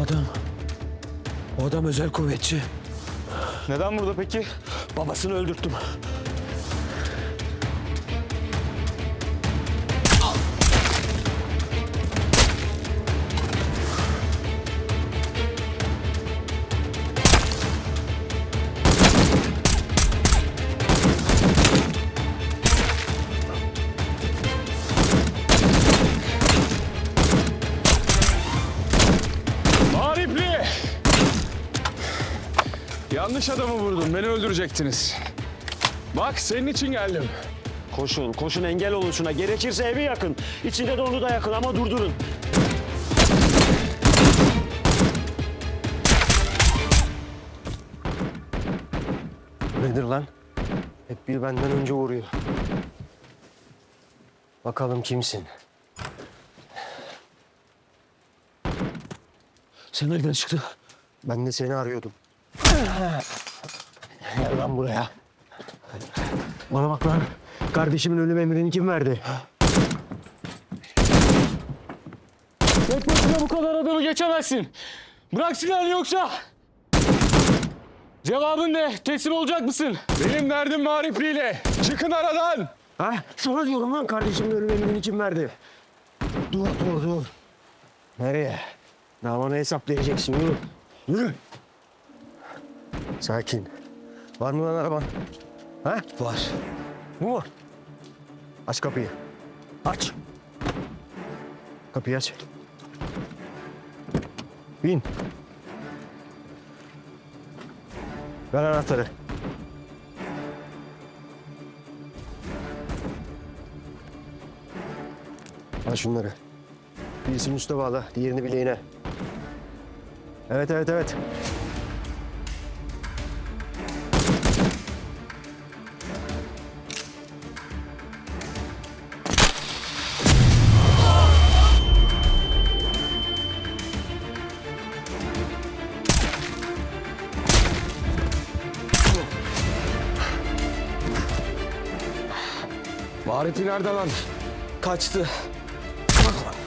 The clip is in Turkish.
O adam... O adam özel kuvvetçi. Neden burada peki? Babasını öldürttüm. Yanlış adamı vurdun. Beni öldürecektiniz. Bak senin için geldim. Koşun, koşun engel olun şuna. Gerekirse evi yakın. İçinde de onu da yakın ama durdurun. Nedir lan? Hep bir benden önce vuruyor. Bakalım kimsin? Sen nereden çıktı? Ben de seni arıyordum. Gel lan buraya. Bana bak lan. Kardeşimin ölüm emrini kim verdi? Tek başına bu kadar adamı geçemezsin. Bırak silahını yoksa. Cevabın ne? Teslim olacak mısın? Benim derdim Maripli ile. Çıkın aradan. Ha? Sana diyorum lan kardeşimin ölüm emrini kim verdi? Dur dur dur. Nereye? Daha bana hesap vereceksin yürü. Yürü. Sakin. Var mı lan araban? Ha? Var. Bu mu? Aç kapıyı. Aç. Kapıyı aç. Bin. Ver anahtarı. Al şunları. Birisini üste bağla, diğerini bileğine. Evet, evet, evet. Marif'i nerede lan? Kaçtı. Bak lan.